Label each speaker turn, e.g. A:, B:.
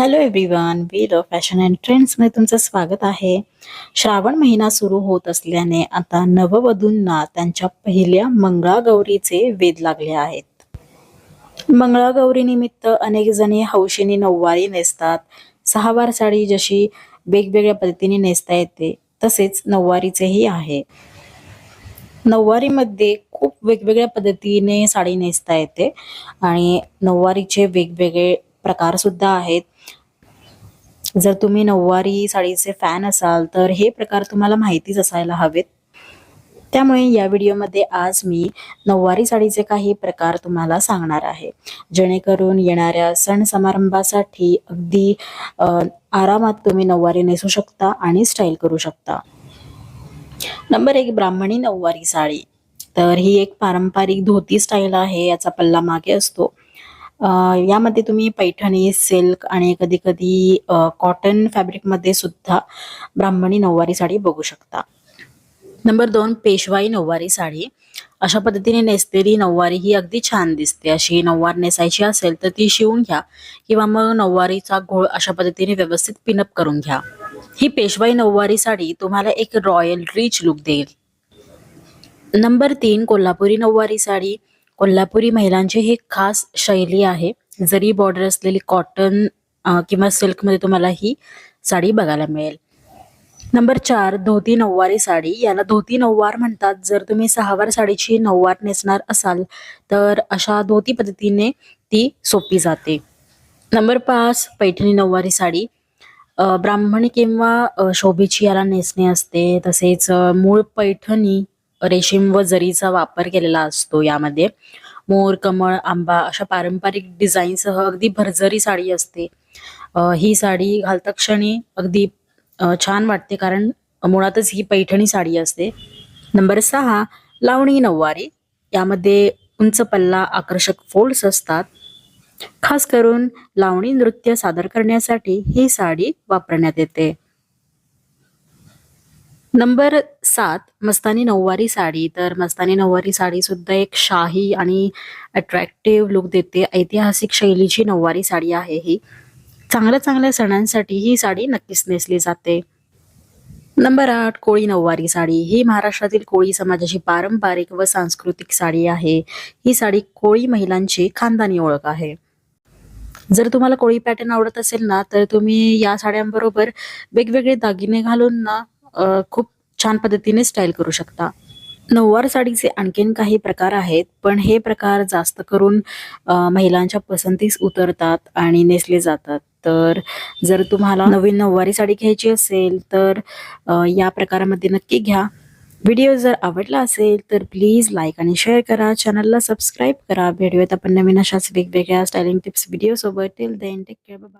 A: Hello everyone we love fashion and ट्रेंड्समध्ये तुमचं स्वागत आहे. श्रावण महिना सुरू होत असल्याने आता नववधूंना त्यांच्या पहिल्या मंगळागौरीचे वेध लागले आहेत. मंगळागौरी निमित्त अनेक जणी हौशीने नऊवारी नेसतात. सहावार साडी जशी वेगवेगळ्या पद्धतीने नेसता येते तसेच नऊवारीचेही आहे. नऊवारीमध्ये खूप वेगवेगळ्या पद्धतीने साडी नेसता येते आणि नऊवारीचे वेगवेगळे प्रकार सुद्धा आहेत. जर तुम्ही नऊवारी साडीचे फॅन असाल तर हे प्रकार तुम्हाला माहितीच असायला हवेत. त्यामुळे या व्हिडिओमध्ये आज मी नऊवारी साडीचे काही प्रकार तुम्हाला सांगणार आहे. जेणेकरून येणाऱ्या सण समारंभासाठी अगदी आरामात तुम्ही नऊवारी नेसू शकता आणि स्टाईल करू शकता. नंबर एक ब्राह्मणी नऊवारी साडी. तर ही एक पारंपरिक धोती स्टाईल आहे याचा पल्ला मागे असतो. यामध्ये तुम्ही पैठणी सिल्क आणि कधी कधी कॉटन फॅब्रिकमध्ये सुद्धा ब्राह्मणी नऊवारी साडी बघू शकता. नंबर दोन पेशवाई नऊवारी साडी. अशा पद्धतीने नेसलेली नऊवारी ही अगदी छान दिसते. अशी नऊवार नेसायची असेल तर ती शिवून घ्या किंवा मग नऊवारीचा घोळ अशा पद्धतीने व्यवस्थित पिनअप करून घ्या. ही पेशवाई नऊवारी साडी तुम्हाला एक रॉयल रिच लुक देईल. नंबर तीन कोल्हापुरी नऊवारी साडी. कोल्हापुरी महिलांची ही खास शैली आहे. जरी बॉर्डर असलेली कॉटन किंवा सिल्कमध्ये तुम्हाला ही साडी बघायला मिळेल. नंबर चार धोती नऊवारी साडी. याला धोती नऊवार म्हणतात. जर तुम्ही सहावार साडीची नऊवार नेसणार असाल तर अशा धोती पद्धतीने ती सोपी जाते. नंबर पाच पैठणी नऊवारी साडी. ब्राह्मणी किंवा शोभेची याला नेसणे असते. तसेच मूळ पैठणी रेशीम व जरीचा वापर केलेला असतो यामध्ये. मोर कमळ आंबा अशा पारंपरिक डिझाईनसह अगदी भरजरी साडी असते. ही साडी घालता क्षणी अगदी छान वाटते कारण मुळातच ही पैठणी साडी असते. नंबर सहा लावणी नऊवारी. यामध्ये उंच पल्ला आकर्षक फोल्ड्स असतात. खास करून लावणी नृत्य सादर करण्यासाठी ही साडी वापरण्यात येते. नंबर सात मस्तानी नऊवारी साडी. तर मस्तानी नऊवारी साडी सुद्धा एक शाही आणि अट्रॅक्टिव्ह लुक देते. ऐतिहासिक शैलीची नऊवारी साडी आहे ही. चांगल्या चांगल्या सणांसाठी ही साडी नक्कीच नेसली जाते. नंबर आठ कोळी नऊवारी साडी. ही महाराष्ट्रातील कोळी समाजाची पारंपरिक व सांस्कृतिक साडी आहे. ही साडी कोळी महिलांची खानदानी ओळख आहे. जर तुम्हाला कोळी पॅटर्न आवडत असेल ना तर तुम्ही या साड्यांबरोबर वेगवेगळे दागिने घालून ना खूप छान पद्धतीने स्टाईल करू शकता. नऊवार साडीचे आणखीन काही प्रकार आहेत पण हे प्रकार जास्त करून महिलांच्या पसंतीस उतरतात आणि नेसले जातात. तर जर तुम्हाला नवीन नऊवारी साडी घ्यायची असेल तर या प्रकारामध्ये नक्की घ्या. व्हिडिओ जर आवडला असेल तर प्लीज लाईक आणि शेअर करा. चॅनलला सबस्क्राईब करा. भेटूयात आपण नवीन अशाच वेगवेगळ्या styling tips व्हिडिओसोबत till then take care bye